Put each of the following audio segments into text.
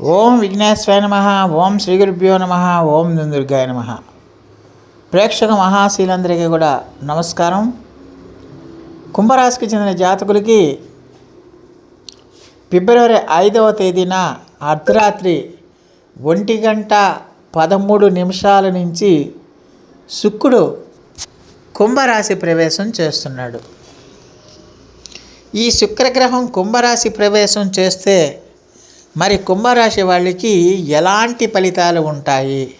ఓం విఘ్నేశ్వరాయ నమ ఓం శ్రీ గురుభ్యో నమ ఓం దుర్గాయ నమ. ప్రేక్షక మహాశీలందరికీ కూడా నమస్కారం. కుంభరాశికి చెందిన జాతకులకి ఫిబ్రవరి ఐదవ తేదీన అర్ధరాత్రి ఒంటి గంట పదమూడు నిమిషాల నుంచి శుక్రుడు కుంభరాశి ప్రవేశం చేస్తున్నాడు. ఈ శుక్రగ్రహం కుంభరాశి ప్రవేశం చేస్తే మరి కుంభరాశి వాళ్ళకి ఎలాంటి ఫలితాలు ఉంటాయి?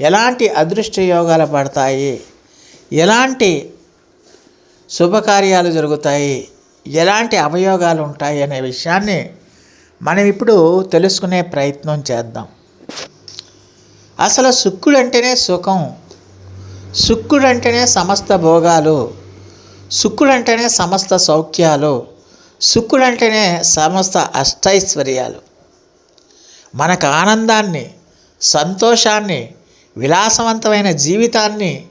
ఎలాంటి అదృష్ట యోగాలు పడతాయి? ఎలాంటి శుభకార్యాలు జరుగుతాయి? ఎలాంటి అవయోగాలు ఉంటాయి అనే విషయాన్ని మనం ఇప్పుడు తెలుసుకునే ప్రయత్నం చేద్దాం. అసలు శుక్రుడు అంటేనే సుఖం శుక్రుడు అంటేనే సమస్త భోగాలు శుక్రుడు అంటేనే సమస్త సౌఖ్యాలు శుక్రుడు అంటేనే సమస్త అష్టైశ్వర్యాలు. మనకు ఆనందాన్ని సంతోషాన్ని విలాసవంతమైన జీవితాన్ని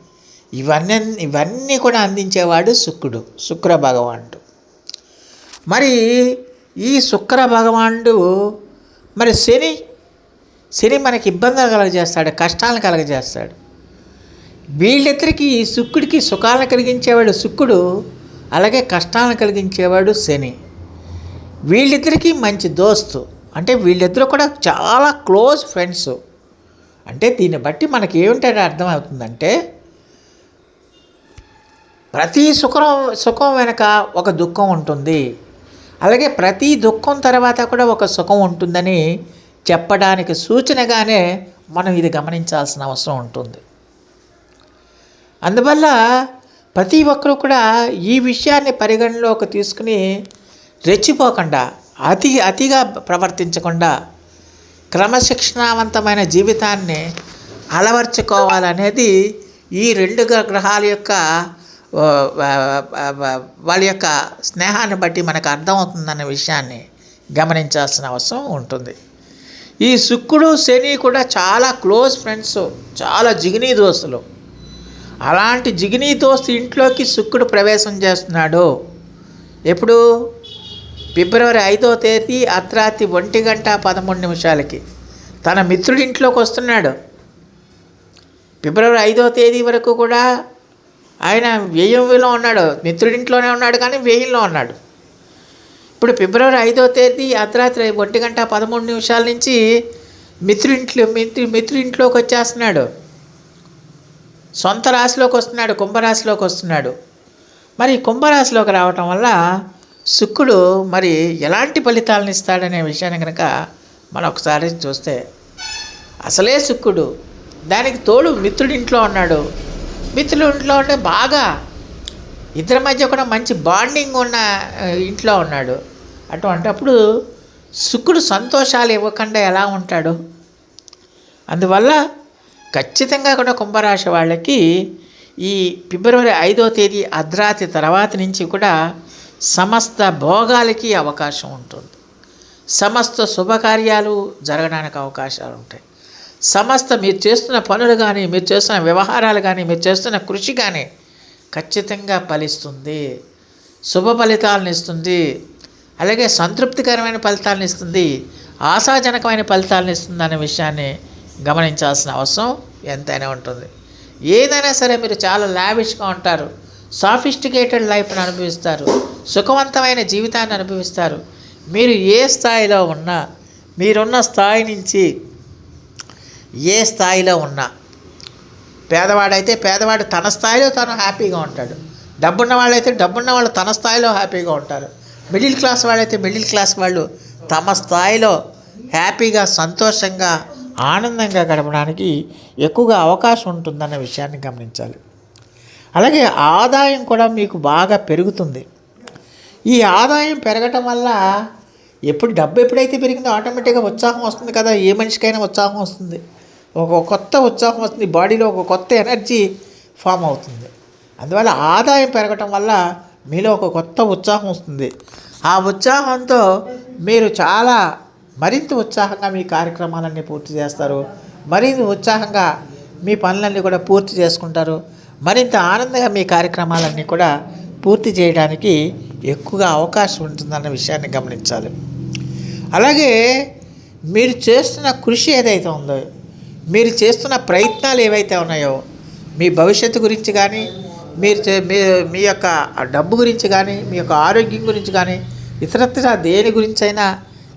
ఇవన్నీ ఇవన్నీ కూడా అందించేవాడు శుక్రుడు శుక్ర భగవానుడు. మరి ఈ శుక్ర భగవానుడు మరి శని శని మనకి ఇబ్బందులు కలగజేస్తాడు కష్టాలను కలగజేస్తాడు. వీళ్ళిద్దరికీ శుక్రుడికి సుఖాలను కలిగించేవాడు శుక్రుడు అలాగే కష్టాలను కలిగించేవాడు శని. వీళ్ళిద్దరికీ మంచి దోస్తు. అంటే వీళ్ళిద్దరూ కూడా చాలా క్లోజ్ ఫ్రెండ్స్. అంటే దీన్ని బట్టి మనకి ఏమిటంటే అర్థమవుతుందంటే ప్రతి సుఖం సుఖం వెనక ఒక దుఃఖం ఉంటుంది. అలాగే ప్రతి దుఃఖం తర్వాత కూడా ఒక సుఖం ఉంటుందని చెప్పడానికి సూచనగానే మనం ఇది గమనించాల్సిన అవసరం ఉంటుంది. అందువల్ల ప్రతి ఒక్కరూ కూడా ఈ విషయాన్ని పరిగణలోకి తీసుకుని రెచ్చిపోకుండా అతి అతిగా ప్రవర్తించకుండా క్రమశిక్షణావంతమైన జీవితాన్ని అలవర్చుకోవాలనేది ఈ రెండు గ్రహాల యొక్క వాళ్ళ యొక్క స్నేహాన్ని బట్టి మనకు అర్థమవుతుందన్న విషయాన్ని గమనించాల్సిన అవసరం ఉంటుంది. ఈ శుక్రుడు శని కూడా చాలా క్లోజ్ ఫ్రెండ్స్ చాలా జిగినీ దోస్తులు అలాంటి జిగినీ దోస్తు ఇంట్లోకి శుక్రుడు ప్రవేశం చేస్తున్నాడు. ఎప్పుడు? ఫిబ్రవరి ఐదో తేదీ అర్ధరాత్రి ఒంటి గంట పదమూడు నిమిషాలకి. తన మిత్రుడి ఇంట్లోకి వస్తున్నాడు. ఫిబ్రవరి ఐదో తేదీ వరకు కూడా ఆయన వ్యయంలో ఉన్నాడు. మిత్రుడింట్లోనే ఉన్నాడు కానీ వ్యయంలో ఉన్నాడు. ఇప్పుడు ఫిబ్రవరి ఐదో తేదీ అర్ధరాత్రి ఒంటి గంట పదమూడు నిమిషాల నుంచి మిత్రుడింట్లో మిత్రు మిత్రుడింట్లోకి వచ్చేస్తున్నాడు. సొంత రాశిలోకి వస్తున్నాడు కుంభరాశిలోకి వస్తున్నాడు. మరి కుంభరాశిలోకి రావటం వల్ల శుక్రుడు మరి ఎలాంటి ఫలితాలను ఇస్తాడనే విషయాన్ని కనుక మనం ఒకసారి చూస్తే అసలే శుక్రుడు. దానికి తోడు మిత్రుడింట్లో ఉన్నాడు. మిత్రుడి ఇంట్లో ఉంటే బాగా ఇద్దరి మధ్య కూడా మంచి బాండింగ్ ఉన్న ఇంట్లో ఉన్నాడు. అటువంటప్పుడు శుక్రుడు సంతోషాలు ఇవ్వకుండా ఎలా ఉంటాడు? అందువల్ల ఖచ్చితంగా కూడా కుంభరాశి వాళ్ళకి ఈ ఫిబ్రవరి ఐదో తేదీ అర్ధరాత్రి తర్వాత నుంచి కూడా సమస్త భోగాలకి అవకాశం ఉంటుంది. సమస్త శుభకార్యాలు జరగడానికి అవకాశాలు ఉంటాయి. సమస్త మీరు చేస్తున్న పనులు కానీ మీరు చేస్తున్న వ్యవహారాలు కానీ మీరు చేస్తున్న కృషి కానీ ఖచ్చితంగా ఫలిస్తుంది. శుభ ఫలితాలను ఇస్తుంది. అలాగే సంతృప్తికరమైన ఫలితాలను ఇస్తుంది. ఆశాజనకమైన ఫలితాలను ఇస్తుంది అనే విషయాన్ని గమనించాల్సిన అవసరం ఎంతైనా ఉంటుంది. ఏదైనా సరే మీరు చాలా లావిష్గా ఉంటారు. సాఫిస్టికేటెడ్ లైఫ్ను అనుభవిస్తారు. సుఖవంతమైన జీవితాన్ని అనుభవిస్తారు. మీరు ఏ స్థాయిలో ఉన్నా మీరున్న స్థాయి నుంచి ఏ స్థాయిలో ఉన్నా పేదవాడైతే పేదవాడు తన స్థాయిలో తను హ్యాపీగా ఉంటాడు. డబ్బున్న వాళ్ళైతే డబ్బున్న వాళ్ళు తన స్థాయిలో హ్యాపీగా ఉంటారు. మిడిల్ క్లాస్ వాళ్ళైతే మిడిల్ క్లాస్ వాళ్ళు తమ స్థాయిలో హ్యాపీగా సంతోషంగా ఆనందంగా గడపడానికి ఎక్కువగా అవకాశం ఉంటుందన్న విషయాన్ని గమనించాలి. అలాగే ఆదాయం కూడా మీకు బాగా పెరుగుతుంది. ఈ ఆదాయం పెరగటం వల్ల ఎప్పుడు డబ్బు ఎప్పుడైతే పెరిగిందో ఆటోమేటిక్గా ఉత్సాహం వస్తుంది కదా. ఏ మనిషికైనా ఉత్సాహం వస్తుంది. ఒక కొత్త ఉత్సాహం వస్తుంది. బాడీలో ఒక కొత్త ఎనర్జీ ఫామ్ అవుతుంది. అందువల్ల ఆదాయం పెరగటం వల్ల మీలో ఒక కొత్త ఉత్సాహం వస్తుంది. ఆ ఉత్సాహంతో మీరు చాలా మరింత ఉత్సాహంగా మీ కార్యక్రమాలన్నీ పూర్తి చేస్తారు. మరింత ఉత్సాహంగా మీ పనులన్నీ కూడా పూర్తి చేసుకుంటారు. మరింత ఆనందంగా మీ కార్యక్రమాలన్నీ కూడా పూర్తి చేయడానికి ఎక్కువగా అవకాశం ఉంటుందన్న విషయాన్ని గమనించాలి. అలాగే మీరు చేస్తున్న కృషి ఏదైతే ఉందో మీరు చేస్తున్న ప్రయత్నాలు ఏవైతే ఉన్నాయో మీ భవిష్యత్తు గురించి కానీ మీరు చే- మీ మీ యొక్క డబ్బు గురించి కానీ మీ యొక్క ఆరోగ్యం గురించి కానీ ఇతరత్ర దేని గురించి అయినా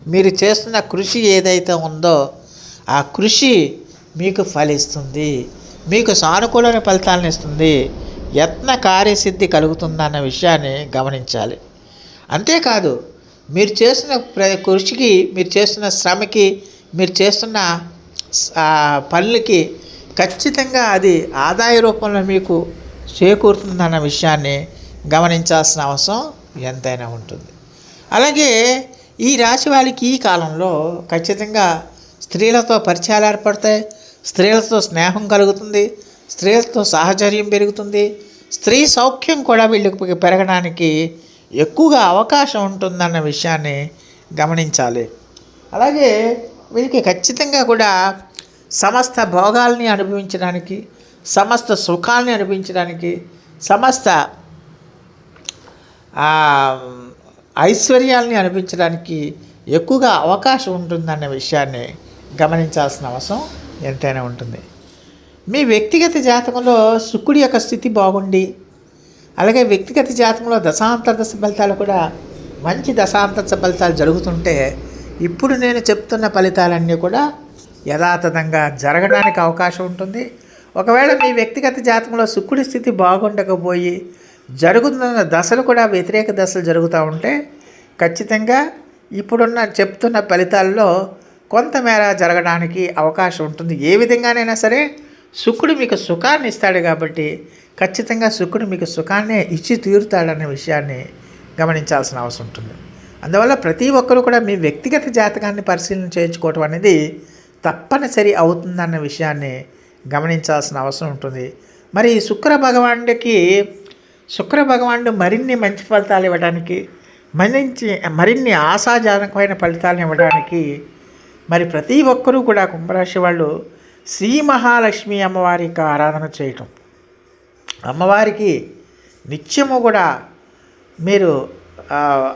మీరు చేస్తున్న కృషి ఏదైతే ఉందో ఆ కృషి మీకు ఫలిస్తుంది. మీకు సానుకూలమైన ఫలితాలను ఇస్తుంది. యత్న కార్యసిద్ధి కలుగుతుందన్న విషయాన్ని గమనించాలి. అంతేకాదు మీరు చేస్తున్న ప్ర కృషికి మీరు చేస్తున్న శ్రమకి మీరు చేస్తున్న పనులకి ఖచ్చితంగా అది ఆదాయ రూపంలో మీకు చేకూరుతుందన్న విషయాన్ని గమనించాల్సిన అవసరం ఎంతైనా ఉంటుంది. అలాగే ఈ రాశి వాళ్ళకి ఈ కాలంలో ఖచ్చితంగా స్త్రీలతో పరిచయాలు ఏర్పడతాయి. స్త్రీలతో స్నేహం కలుగుతుంది. స్త్రీలతో సాహచర్యం పెరుగుతుంది. స్త్రీ సౌఖ్యం కూడా వీళ్ళకి పెరగడానికి ఎక్కువగా అవకాశం ఉంటుందన్న విషయాన్ని గమనించాలి. అలాగే వీరికి ఖచ్చితంగా కూడా సమస్త భోగాల్ని అనుభవించడానికి సమస్త సుఖాల్ని అనుభవించడానికి సమస్త ఐశ్వర్యాల్ని అనిపించడానికి ఎక్కువగా అవకాశం ఉంటుందన్న విషయాన్ని గమనించాల్సిన అవసరం ఎంతైనా ఉంటుంది. మీ వ్యక్తిగత జాతకంలో శుక్రుడి యొక్క స్థితి బాగుండి అలాగే వ్యక్తిగత జాతకంలో దశాంతర్దశ ఫలితాలు కూడా మంచి దశాంతర్దశ ఫలితాలు జరుగుతుంటే ఇప్పుడు నేను చెప్తున్న ఫలితాలన్నీ కూడా యథాతథంగా జరగడానికి అవకాశం ఉంటుంది. ఒకవేళ మీ వ్యక్తిగత జాతకంలో శుక్రుడి స్థితి బాగుండకపోయి జరుగుతున్న దశలు కూడా వ్యతిరేక దశలు జరుగుతూ ఉంటే ఖచ్చితంగా ఇప్పుడున్న చెప్తున్న ఫలితాల్లో కొంతమేర జరగడానికి అవకాశం ఉంటుంది. ఏ విధంగానైనా సరే శుక్రుడు మీకు సుఖాన్ని ఇస్తాడు కాబట్టి ఖచ్చితంగా శుక్రుడు మీకు సుఖాన్నే ఇచ్చి తీరుతాడనే విషయాన్ని గమనించాల్సిన అవసరం ఉంటుంది. అందువల్ల ప్రతి ఒక్కరూ కూడా మీ వ్యక్తిగత జాతకాన్ని పరిశీలన చేయించుకోవటం అనేది తప్పనిసరి అవుతుందన్న విషయాన్ని గమనించాల్సిన అవసరం ఉంటుంది. మరి ఈ శుక్ర భగవానుడికి శుక్ర భగవానుడు మరిన్ని మంచి ఫలితాలు ఇవ్వడానికి మరించి మరిన్ని ఆశాజనకమైన ఫలితాలను ఇవ్వడానికి మరి ప్రతి ఒక్కరూ కూడా కుంభరాశి వాళ్ళు శ్రీ మహాలక్ష్మి అమ్మవారి యొక్క ఆరాధన చేయటం. అమ్మవారికి నిత్యము కూడా మీరు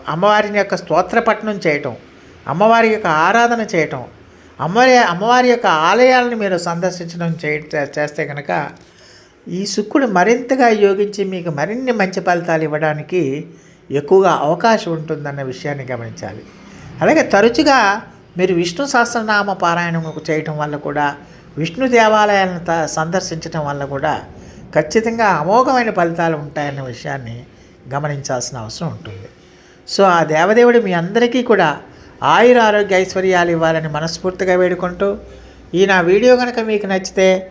అమ్మవారిని యొక్క స్తోత్రపట్నం చేయటం అమ్మవారి యొక్క ఆరాధన చేయటం అమ్మవారి అమ్మవారి యొక్క ఆలయాలను మీరు సందర్శించడం చేయ చేస్తే కనుక ఈ శుక్రుడు మరింతగా యోగించి మీకు మరిన్ని మంచి ఫలితాలు ఇవ్వడానికి ఎక్కువగా అవకాశం ఉంటుందన్న విషయాన్ని గమనించాలి. అలాగే తరచుగా మీరు విష్ణు సహస్రనామ పారాయణం చేయటం వల్ల కూడా విష్ణు దేవాలయాలను త సందర్శించటం వల్ల కూడా ఖచ్చితంగా అమోఘమైన ఫలితాలు ఉంటాయన్న విషయాన్ని గమనించాల్సిన అవసరం ఉంటుంది. సో ఆ దేవదేవుడు మీ అందరికీ కూడా ఆయుర ఆరోగ్య ఐశ్వర్యాలు ఇవ్వాలని మనస్ఫూర్తిగా వేడుకుంటూ ఈ నా వీడియో కనుక మీకు నచ్చితే